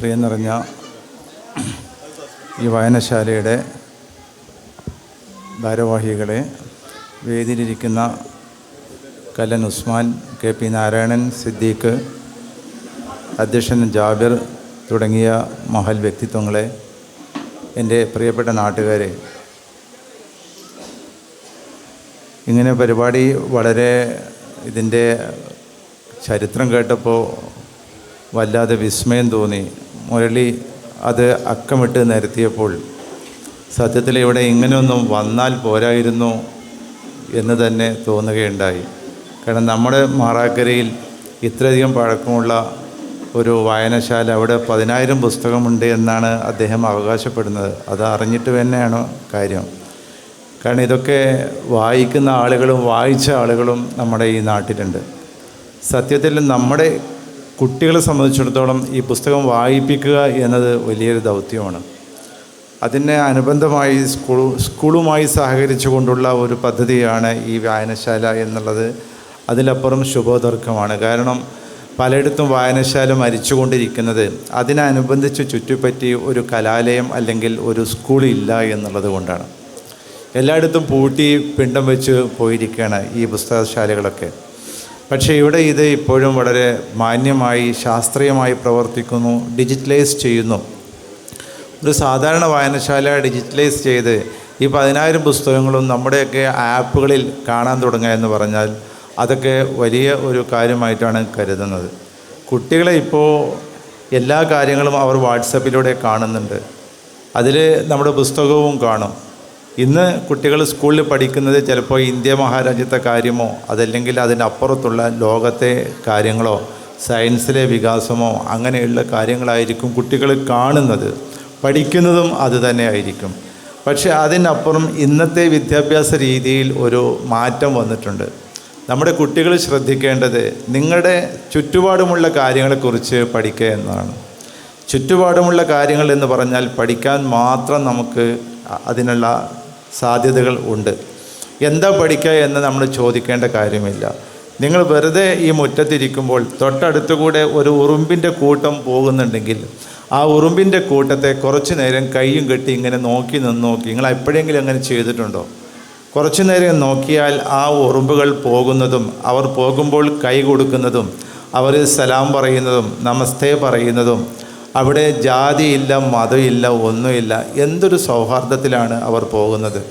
പ്രിയം ഈ വായനശാലയുടെ ഭാരവാഹികളെ വേദിയിലിരിക്കുന്ന കല്ലൻ ഉസ്മാൻ കെ പി നാരായണൻ സിദ്ദീഖ് അധ്യക്ഷൻ ജാബിർ തുടങ്ങിയ മഹൽ വ്യക്തിത്വങ്ങളെ എന്റെ പ്രിയപ്പെട്ട നാട്ടുകാരെ ഇങ്ങനെ പരിപാടി വളരെ ഇതിന്റെ ചരിത്രം കേട്ടപ്പോൾ വല്ലാതെ വിസ്മയം തോന്നി. മുരളി അത് അക്കമിട്ട് നിരത്തിയപ്പോൾ സത്യത്തിൽ ഇവിടെ ഇങ്ങനെയൊന്നും വന്നാൽ പോരായിരുന്നു എന്ന് തന്നെ തോന്നുകയുണ്ടായി. കാരണം നമ്മുടെ മാറാക്കരയിൽ ഇത്രയധികം പഴക്കമുള്ള ഒരു വായനശാല അവിടെ പതിനായിരം പുസ്തകമുണ്ട് എന്നാണ് അദ്ദേഹം അവകാശപ്പെടുന്നത്. അത് അറിഞ്ഞിട്ട് തന്നെയാണ് കാര്യം. കാരണം ഇതൊക്കെ വായിക്കുന്ന ആളുകളും വായിച്ച ആളുകളും നമ്മുടെ ഈ നാട്ടിലുണ്ട്. സത്യത്തിൽ നമ്മുടെ കുട്ടികളെ സംബന്ധിച്ചിടത്തോളം ഈ പുസ്തകം വായിപ്പിക്കുക എന്നത് വലിയൊരു ദൗത്യമാണ്. അതിനെ അനുബന്ധമായി സ്കൂൾ സ്കൂളുമായി സഹകരിച്ചു കൊണ്ടുള്ള ഒരു പദ്ധതിയാണ് ഈ വായനശാല എന്നുള്ളത്. അതിലപ്പുറം ശുഭോദർക്കമാണ് കാരണം പലയിടത്തും വായനശാല മരിച്ചുകൊണ്ടിരിക്കുന്നത്. അതിനനുബന്ധിച്ച് ചുറ്റിപ്പറ്റി ഒരു കലാലയം അല്ലെങ്കിൽ ഒരു സ്കൂൾ ഇല്ല എന്നുള്ളത് കൊണ്ടാണ്. എല്ലായിടത്തും പൂട്ടി പിണ്ടം വെച്ച് പോയിരിക്കുകയാണ് ഈ പുസ്തകശാലകളൊക്കെ. പക്ഷേ ഇവിടെ ഇത് ഇപ്പോഴും വളരെ മാന്യമായി ശാസ്ത്രീയമായി പ്രവർത്തിക്കുന്നു ഡിജിറ്റലൈസ് ചെയ്യുന്നു. ഒരു സാധാരണ വായനശാല ഡിജിറ്റലൈസ് ചെയ്ത് ഈ പതിനായിരം പുസ്തകങ്ങളും നമ്മുടെയൊക്കെ ആപ്പുകളിൽ കാണാൻ തുടങ്ങുക എന്ന് പറഞ്ഞാൽ അതൊക്കെ വലിയ ഒരു കാര്യമായിട്ടാണ് കരുതുന്നത്. കുട്ടികളെ ഇപ്പോൾ എല്ലാ കാര്യങ്ങളും അവർ വാട്സപ്പിലൂടെ കാണുന്നുണ്ട്. അതിൽ നമ്മുടെ പുസ്തകവും കാണും. ഇന്ന് കുട്ടികൾ സ്കൂളിൽ പഠിക്കുന്നത് ചിലപ്പോൾ ഇന്ത്യ മഹാരാജ്യത്തെ കാര്യമോ അതല്ലെങ്കിൽ അതിനപ്പുറത്തുള്ള ലോകത്തെ കാര്യങ്ങളോ സയൻസിലെ വികാസമോ അങ്ങനെയുള്ള കാര്യങ്ങളായിരിക്കും കുട്ടികൾ കാണുന്നത്. പഠിക്കുന്നതും അത് തന്നെ ആയിരിക്കും. പക്ഷേ അതിനപ്പുറം ഇന്നത്തെ വിദ്യാഭ്യാസ രീതിയിൽ ഒരു മാറ്റം വന്നിട്ടുണ്ട്. നമ്മുടെ കുട്ടികൾ ശ്രദ്ധിക്കേണ്ടത് നിങ്ങളുടെ ചുറ്റുപാടുമുള്ള കാര്യങ്ങളെക്കുറിച്ച് പഠിക്കുക എന്നതാണ്. ചുറ്റുപാടുമുള്ള കാര്യങ്ങൾ എന്ന് പറഞ്ഞാൽ പഠിക്കാൻ മാത്രം നമുക്ക് അതിനുള്ള സാധ്യതകൾ ഉണ്ട്. എന്താ പഠിക്കുക എന്ന് നമ്മൾ ചോദിക്കേണ്ട കാര്യമില്ല. നിങ്ങൾ വെറുതെ ഈ മുറ്റത്തിരിക്കുമ്പോൾ തൊട്ടടുത്തു കൂടെ ഒരു ഉറുമ്പിന്റെ കൂട്ടം പോകുന്നുണ്ടെങ്കിൽ ആ ഉറുമ്പിന്റെ കൂട്ടത്തെ കുറച്ചു നേരം കൈയും കെട്ടി ഇങ്ങനെ നോക്കി നിന്ന് നോക്കി നിങ്ങൾ എപ്പോഴെങ്കിലും അങ്ങനെ ചെയ്തിട്ടുണ്ടോ? കുറച്ചു നേരം നോക്കിയാൽ ആ ഉറുമ്പുകൾ പോകുന്നതും അവർ പോകുമ്പോൾ കൈ കൊടുക്കുന്നതും അവർ സലാം പറയുന്നതും നമസ്തേ പറയുന്നതും അവിടെ ജാതിയില്ല മതമില്ല ഒന്നുമില്ല. എന്തൊരു സൗഹാർദ്ദത്തിലാണ് അവർ പോകുന്നത്.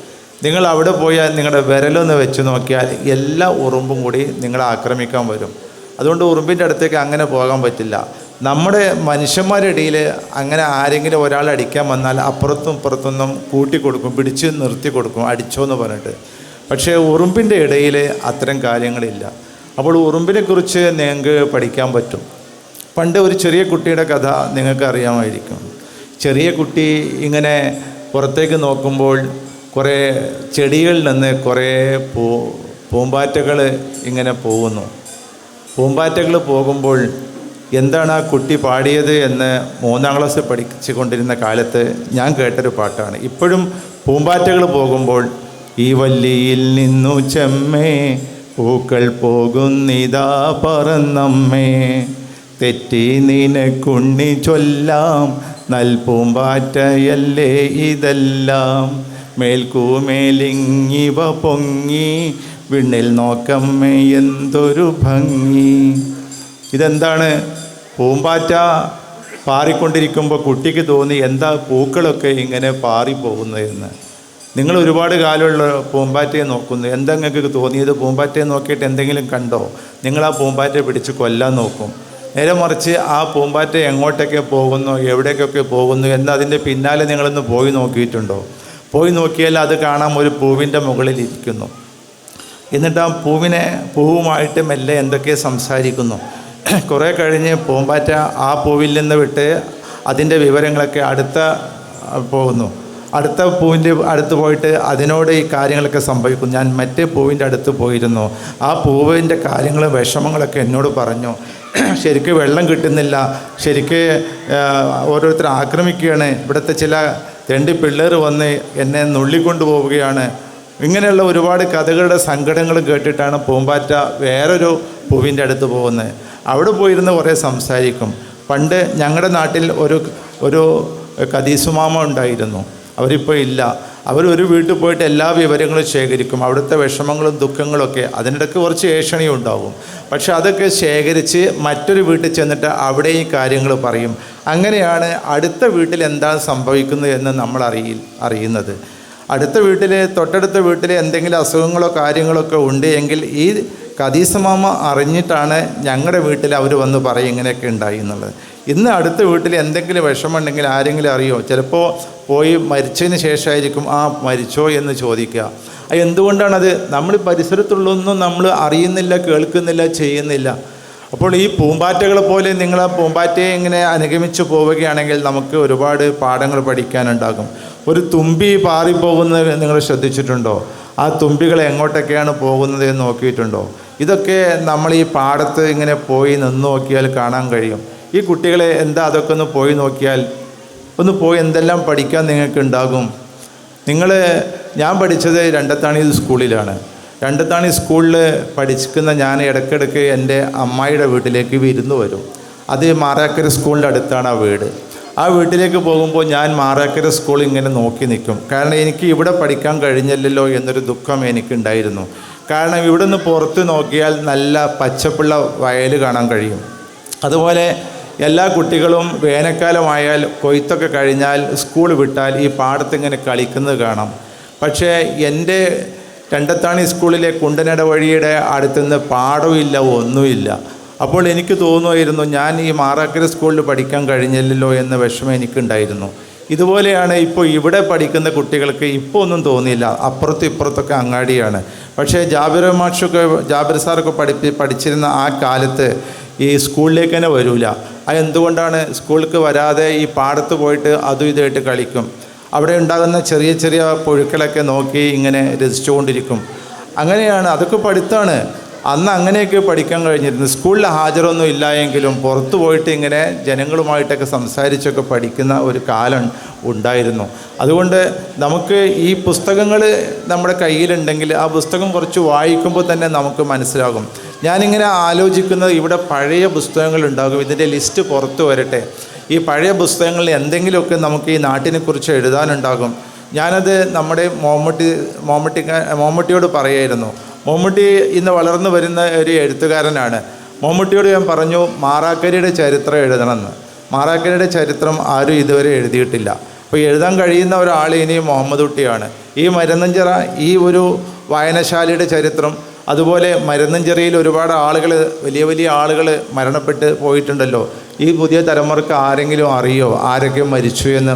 നിങ്ങൾ അവിടെ പോയാൽ നിങ്ങളുടെ വിരലൊന്ന് വെച്ച് നോക്കിയാൽ എല്ലാ ഉറുമ്പും കൂടി നിങ്ങളെ ആക്രമിക്കാൻ വരും. അതുകൊണ്ട് ഉറുമ്പിന്റെ അടുത്തേക്ക് അങ്ങനെ പോകാൻ പറ്റില്ല. നമ്മുടെ മനുഷ്യന്മാരുടെ ഇടയിൽ അങ്ങനെ ആരെങ്കിലും ഒരാൾ അടിക്കാൻ വന്നാൽ അപ്പുറത്തും ഇപ്പുറത്തൊന്നും കൂട്ടിക്കൊടുക്കും പിടിച്ച് നിർത്തി കൊടുക്കും അടിച്ചോ എന്ന് പറഞ്ഞിട്ട്. പക്ഷേ ഉറുമ്പിന്റെ ഇടയിൽ അത്തരം കാര്യങ്ങളില്ല. അപ്പോൾ ഉറുമ്പിനെക്കുറിച്ച് നിങ്ങൾക്ക് പഠിക്കാൻ പറ്റും. പണ്ട് ഒരു ചെറിയ കുട്ടിയുടെ കഥ നിങ്ങൾക്ക് അറിയാമായിരിക്കും ചെറിയ കുട്ടി ഇങ്ങനെ പുറത്തേക്ക് നോക്കുമ്പോൾ കുറേ ചെടികളിൽ നിന്ന് കുറേ പൂ പൂമ്പാറ്റകൾ ഇങ്ങനെ പോകുന്നു. പൂമ്പാറ്റകൾ പോകുമ്പോൾ എന്താണ് ആ കുട്ടി പാടിയത് എന്ന് മൂന്നാം ക്ലാസ് പഠിച്ചു കൊണ്ടിരുന്ന കാലത്ത് ഞാൻ കേട്ടൊരു പാട്ടാണ്. ഇപ്പോഴും പൂമ്പാറ്റകൾ പോകുമ്പോൾ ഈ വല്ലിയിൽ നിന്നു ചെമ്മേ പൂക്കൾ പോകുന്നിതാ പറന്നമ്മേ. തെറ്റി നിനക്കുണ്ണി ചൊല്ലാം നൽപൂമ്പാറ്റയല്ലേ ഇതെല്ലാം? മേൽക്കൂമേലിങ്ങിവ പൊങ്ങി വിണ്ണിൽ നോക്കമ്മേ എന്തൊരു ഭംഗി. ഇതെന്താണ്? പൂമ്പാറ്റ പാറിക്കൊണ്ടിരിക്കുമ്പോൾ കുട്ടിക്ക് തോന്നി എന്താ പൂക്കളൊക്കെ ഇങ്ങനെ പാറിപ്പോകുന്നതെന്ന് നിങ്ങൾ ഒരുപാട് കാലമുള്ള പൂമ്പാറ്റയെ നോക്കുന്നു. എന്താ നിങ്ങൾക്ക് തോന്നിയത്? പൂമ്പാറ്റയെ നോക്കിയിട്ട് എന്തെങ്കിലും കണ്ടോ? നിങ്ങൾ ആ പൂമ്പാറ്റയെ പിടിച്ച് കൊല്ലാൻ നോക്കും. നേരെ മറിച്ച് ആ പൂമ്പാറ്റ എങ്ങോട്ടൊക്കെ പോകുന്നു എവിടേക്കൊക്കെ പോകുന്നു എന്ന് അതിന്റെ പിന്നാലെ നിങ്ങളൊന്ന് പോയി നോക്കിയിട്ടുണ്ടോ? പോയി നോക്കിയാൽ അത് കാണാം ഒരു പൂവിന്റെ മുകളിൽ ഇരിക്കുന്നു എന്നിട്ട് ആ പൂവിനെ പൂവുമായിട്ട് മെല്ലെ എന്തൊക്കെ സംസാരിക്കുന്നു? കുറേ കഴിഞ്ഞ് പൂമ്പാറ്റ ആ പൂവിൽ നിന്ന് വിട്ട് അതിന്റെ വിവരങ്ങളൊക്കെ അടുത്ത പോകുന്നു. അടുത്ത പൂവിന്റെ അടുത്ത് പോയിട്ട് അതിനോട് ഈ കാര്യങ്ങളൊക്കെ സംഭവിക്കും ഞാൻ മറ്റേ പൂവിന്റെ അടുത്ത് പോയിരുന്നു. ആ പൂവിന്റെ കാര്യങ്ങളും വിഷമങ്ങളൊക്കെ എന്നോട് പറഞ്ഞു. ശരിക്ക് വെള്ളം കിട്ടുന്നില്ല. ശരിക്ക് ഓരോരുത്തർ ആക്രമിക്കുകയാണ്. ഇവിടുത്തെ ചില രണ്ട് പിള്ളേർ വന്ന് എന്നെ നുള്ളിക്കൊണ്ടു പോവുകയാണ്. ഇങ്ങനെയുള്ള ഒരുപാട് കഥകളുടെ സങ്കടങ്ങളും കേട്ടിട്ടാണ് പൂമ്പാറ്റ വേറൊരു പൂവിന്റെ അടുത്ത് പോകുന്നത്. അവിടെ പോയിരുന്ന് കുറേ സംസാരിക്കും. പണ്ട് ഞങ്ങളുടെ നാട്ടിൽ ഒരു ഒരു കദീസുമാമ ഉണ്ടായിരുന്നു. അവരിപ്പോൾ ഇല്ല. അവർ ഒരു വീട്ടിൽ പോയിട്ട് എല്ലാ വിവരങ്ങളും ശേഖരിക്കും. അവിടുത്തെ വിഷമങ്ങളും ദുഃഖങ്ങളൊക്കെ അതിനിടയ്ക്ക് കുറച്ച് ഏഷണിയും ഉണ്ടാവും. പക്ഷെ അതൊക്കെ ശേഖരിച്ച് മറ്റൊരു വീട്ടിൽ ചെന്നിട്ട് അവിടെ ഈ കാര്യങ്ങൾ പറയും. അങ്ങനെയാണ് അടുത്ത വീട്ടിൽ എന്താണ് സംഭവിക്കുന്നത് എന്ന് നമ്മൾ അറിയി അറിയുന്നത്. അടുത്ത വീട്ടിൽ തൊട്ടടുത്ത വീട്ടിൽ എന്തെങ്കിലും അസുഖങ്ങളോ കാര്യങ്ങളൊക്കെ ഉണ്ട് എങ്കിൽ ഈ കദീസമാമ അറിഞ്ഞിട്ടാണ് ഞങ്ങളുടെ വീട്ടിൽ അവർ വന്ന് പറയും ഇങ്ങനെയൊക്കെ ഉണ്ടായി എന്നുള്ളത്. ഇന്ന് അടുത്ത വീട്ടിൽ എന്തെങ്കിലും വിഷമമുണ്ടെങ്കിൽ ആരെങ്കിലും അറിയോ? ചിലപ്പോൾ പോയി മരിച്ചതിന് ശേഷമായിരിക്കും ആ മരിച്ചോ എന്ന് ചോദിക്കുക. എന്തുകൊണ്ടാണത് നമ്മൾ പരിസരത്തുള്ളൊന്നും നമ്മൾ അറിയുന്നില്ല കേൾക്കുന്നില്ല ചെയ്യുന്നില്ല. അപ്പോൾ ഈ പൂമ്പാറ്റകളെ പോലെ നിങ്ങൾ ആ പൂമ്പാറ്റയെ ഇങ്ങനെ അനുഗമിച്ച് പോവുകയാണെങ്കിൽ നമുക്ക് ഒരുപാട് പാഠങ്ങൾ പഠിക്കാനുണ്ടാകും. ഒരു തുമ്പി പാറിപ്പോകുന്നത് നിങ്ങൾ ശ്രദ്ധിച്ചിട്ടുണ്ടോ? ആ തുമ്പികൾ എങ്ങോട്ടൊക്കെയാണ് പോകുന്നത് എന്ന് നോക്കിയിട്ടുണ്ടോ? ഇതൊക്കെ നമ്മൾ ഈ പാടത്ത് ഇങ്ങനെ പോയി നിന്ന് നോക്കിയാൽ കാണാൻ കഴിയും. ഈ കുട്ടികളെ എന്താ അതൊക്കെ ഒന്ന് പോയി നോക്കിയാൽ ഒന്ന് പോയി എന്തെല്ലാം പഠിക്കാൻ നിങ്ങൾക്ക് ഉണ്ടാകും? നിങ്ങൾ ഞാൻ പഠിച്ചത് രണ്ടത്താണി സ്കൂളിലാണ്. രണ്ടത്താണി സ്കൂളിൽ പഠിക്കുന്ന ഞാൻ ഇടയ്ക്കിടയ്ക്ക് എന്റെ അമ്മായിയുടെ വീട്ടിലേക്ക് വിരുന്ന് വരും. അത് മാറാക്കര സ്കൂളിന്റെ അടുത്താണ് ആ വീട്. ആ വീട്ടിലേക്ക് പോകുമ്പോൾ ഞാൻ മാറാക്കര സ്കൂൾ ഇങ്ങനെ നോക്കി നിൽക്കും. കാരണം എനിക്ക് ഇവിടെ പഠിക്കാൻ കഴിഞ്ഞില്ലല്ലോ എന്നൊരു ദുഃഖം എനിക്കുണ്ടായിരുന്നു. കാരണം ഇവിടെ നിന്ന് പുറത്ത് നോക്കിയാൽ നല്ല പച്ചപ്പുള്ള വയൽ കാണാൻ കഴിയും. അതുപോലെ എല്ലാ കുട്ടികളും വേനൽക്കാലമായാൽ കൊയ്ത്തൊക്കെ കഴിഞ്ഞാൽ സ്കൂൾ വിട്ടാൽ ഈ പാടത്ത് ഇങ്ങനെ കളിക്കുന്നത് കാണാം. പക്ഷേ എന്റെ രണ്ടത്താണി സ്കൂളിലെ കുണ്ടനട വഴിയുടെ അടുത്തുനിന്ന് പാടവും ഇല്ല ഒന്നുമില്ല. അപ്പോൾ എനിക്ക് തോന്നുമായിരുന്നു ഞാൻ ഈ മാറാക്കര സ്കൂളിൽ പഠിക്കാൻ കഴിഞ്ഞില്ലല്ലോ എന്ന വിഷമം എനിക്കുണ്ടായിരുന്നു. ഇതുപോലെയാണ് ഇപ്പോൾ ഇവിടെ പഠിക്കുന്ന കുട്ടികൾക്ക് ഇപ്പോൾ ഒന്നും തോന്നിയില്ല. അപ്പുറത്തും ഇപ്പുറത്തൊക്കെ അങ്ങാടിയാണ്. പക്ഷേ ജാബിർ മാഷൊക്കെ ജാബിർ സാറൊക്കെ പഠിപ്പി പഠിച്ചിരുന്ന ആ കാലത്ത് ഈ സ്കൂളിലേക്ക് തന്നെ വരില്ല അതെന്തുകൊണ്ടാണ് സ്കൂളിലേക്ക് വരാതെ ഈ പാടത്ത് പോയിട്ട് അതും ഇതായിട്ട് കളിക്കും. അവിടെ ഉണ്ടാകുന്ന ചെറിയ ചെറിയ പുഴുക്കളൊക്കെ നോക്കി ഇങ്ങനെ രസിച്ചുകൊണ്ടിരിക്കും. അങ്ങനെയാണ്. അതൊക്കെ പഠിത്തമാണ് അന്ന് അങ്ങനെയൊക്കെ പഠിക്കാൻ കഴിഞ്ഞിരുന്നു. സ്കൂളിൽ ഹാജരൊന്നും ഇല്ല എങ്കിലും പുറത്തു പോയിട്ട് ഇങ്ങനെ ജനങ്ങളുമായിട്ടൊക്കെ സംസാരിച്ചൊക്കെ പഠിക്കുന്ന ഒരു കാലം ഉണ്ടായിരുന്നു. അതുകൊണ്ട് നമുക്ക് ഈ പുസ്തകങ്ങൾ നമ്മുടെ കയ്യിലുണ്ടെങ്കിൽ ആ പുസ്തകം കുറച്ച് വായിക്കുമ്പോൾ തന്നെ നമുക്ക് മനസ്സിലാകും. ഞാനിങ്ങനെ ആലോചിക്കുന്നത് ഇവിടെ പഴയ പുസ്തകങ്ങൾ ഉണ്ടാകും. ഇതിന്റെ ലിസ്റ്റ് പുറത്തു വരട്ടെ. ഈ പഴയ പുസ്തകങ്ങളിൽ എന്തെങ്കിലുമൊക്കെ നമുക്ക് ഈ നാട്ടിനെക്കുറിച്ച് എഴുതാനുണ്ടാകും. ഞാനത് നമ്മുടെ മോമ്മട്ടി മോമ്മട്ടി മോമ്മട്ടിയോട് പറയായിരുന്നു. മമ്മൂട്ടി ഇന്ന് വളർന്നു വരുന്ന ഒരു എഴുത്തുകാരനാണ്. മമ്മൂട്ടിയോട് ഞാൻ പറഞ്ഞു മാറാക്കരയുടെ ചരിത്രം എഴുതണമെന്ന്. മാറാക്കരയുടെ ചരിത്രം ആരും ഇതുവരെ എഴുതിയിട്ടില്ല. അപ്പോൾ എഴുതാൻ കഴിയുന്ന ഒരാൾ ഇനി മുഹമ്മദ് കുട്ടിയാണ്. ഈ മരുന്നഞ്ചിറ ഈ ഒരു വായനശാലയുടെ ചരിത്രം അതുപോലെ മരുന്നഞ്ചിറയിൽ ഒരുപാട് ആളുകൾ വലിയ വലിയ ആളുകൾ മരണപ്പെട്ട് പോയിട്ടുണ്ടല്ലോ. ഈ പുതിയ തലമുറയ്ക്ക് ആരെങ്കിലും അറിയോ? ആരൊക്കെ മരിച്ചു എന്ന്?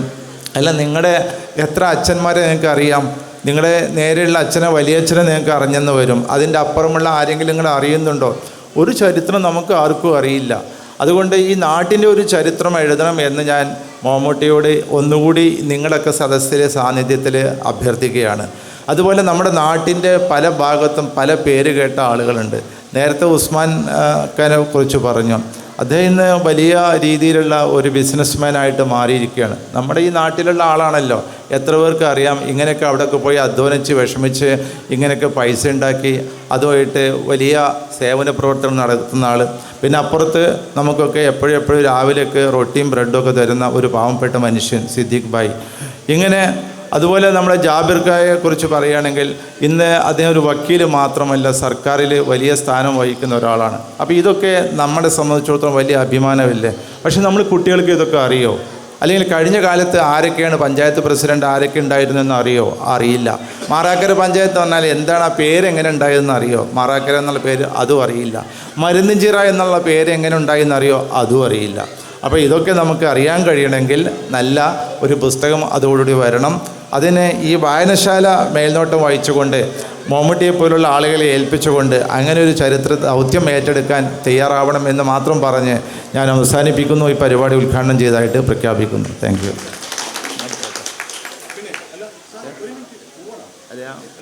അല്ല നിങ്ങളുടെ എത്ര അച്ഛന്മാരെ നിങ്ങൾക്ക് അറിയാം? നിങ്ങളുടെ നേരെയുള്ള അച്ഛനെ വലിയച്ഛനെ നിങ്ങൾക്ക് അറിഞ്ഞെന്ന് വരും. അതിന്റെ അപ്പുറമുള്ള ആരെങ്കിലും നിങ്ങൾ അറിയുന്നുണ്ടോ? ഒരു ചരിത്രം നമുക്ക് ആർക്കും അറിയില്ല. അതുകൊണ്ട് ഈ നാട്ടിന്റെ ഒരു ചരിത്രം എഴുതണം എന്ന് ഞാൻ മമ്മൂട്ടിയോട് ഒന്നുകൂടി നിങ്ങളൊക്കെ സദസ്സിലെ സാന്നിധ്യത്തിൽ അഭ്യർത്ഥിക്കുകയാണ്. അതുപോലെ നമ്മുടെ നാട്ടിന്റെ പല ഭാഗത്തും പല പേര് കേട്ട ആളുകളുണ്ട്. നേരത്തെ ഉസ്മാൻ ഖാനെ കുറിച്ച് പറഞ്ഞു. അദ്ദേഹം ഇന്ന് വലിയ രീതിയിലുള്ള ഒരു ബിസിനസ്മാനായിട്ട് മാറിയിരിക്കുകയാണ്. നമ്മുടെ ഈ നാട്ടിലുള്ള ആളാണല്ലോ. എത്ര പേർക്ക് അറിയാം? ഇങ്ങനെയൊക്കെ അവിടെയൊക്കെ പോയി അധ്വാനിച്ച് വിഷമിച്ച് ഇങ്ങനെയൊക്കെ പൈസ ഉണ്ടാക്കി അതുമായിട്ട് വലിയ സേവന പ്രവർത്തനം നടത്തുന്ന ആൾ പിന്നെ അപ്പുറത്ത് നമുക്കൊക്കെ എപ്പോഴും എപ്പോഴും രാവിലെയൊക്കെ റൊട്ടിയും ബ്രെഡും ഒക്കെ തരുന്ന ഒരു പാവപ്പെട്ട മനുഷ്യൻ സിദ്ദീഖ് ഭായ്. ഇങ്ങനെ അതുപോലെ നമ്മുടെ ജാബിർ ഖായെ കുറിച്ച് പറയുകയാണെങ്കിൽ ഇന്ന് അദ്ദേഹം ഒരു വക്കീൽ മാത്രമല്ല സർക്കാരിൽ വലിയ സ്ഥാനം വഹിക്കുന്ന ഒരാളാണ്. അപ്പോൾ ഇതൊക്കെ നമ്മളെ സംബന്ധിച്ചിടത്തോളം വലിയ അഭിമാനമില്ലേ? പക്ഷെ നമ്മൾ കുട്ടികൾക്ക് ഇതൊക്കെ അറിയോ? അല്ലെങ്കിൽ കഴിഞ്ഞ കാലത്ത് ആരൊക്കെയാണ് പഞ്ചായത്ത് പ്രസിഡന്റ് ആരൊക്കെ ഉണ്ടായിരുന്നെന്ന് അറിയോ? അറിയില്ല. മാറാക്കര പഞ്ചായത്ത് പറഞ്ഞാൽ എന്താണ് ആ പേര് എങ്ങനെ ഉണ്ടായതെന്ന് അറിയോ? മാറാക്കര എന്നുള്ള പേര് അതും അറിയില്ല. മരുന്നിഞ്ചിറ എന്നുള്ള പേര് എങ്ങനെ ഉണ്ടായെന്ന് അറിയോ? അതും അറിയില്ല. അപ്പോൾ ഇതൊക്കെ നമുക്ക് അറിയാൻ കഴിയണമെങ്കിൽ നല്ല ഒരു പുസ്തകം അതോടുകൂടി വരണം. അതിന് ഈ വായനശാല മേൽനോട്ടം വഹിച്ചുകൊണ്ട് മമ്മൂട്ടിയെ പോലുള്ള ആളുകളെ ഏൽപ്പിച്ചുകൊണ്ട് അങ്ങനെ ഒരു ചരിത്ര ദൗത്യം ഏറ്റെടുക്കാൻ തയ്യാറാവണം എന്ന് മാത്രം പറഞ്ഞ് ഞാൻ അവസാനിപ്പിക്കുന്നു. ഈ പരിപാടി ഉദ്ഘാടനം ചെയ്തതായിട്ട് പ്രഖ്യാപിക്കുന്നു. താങ്ക്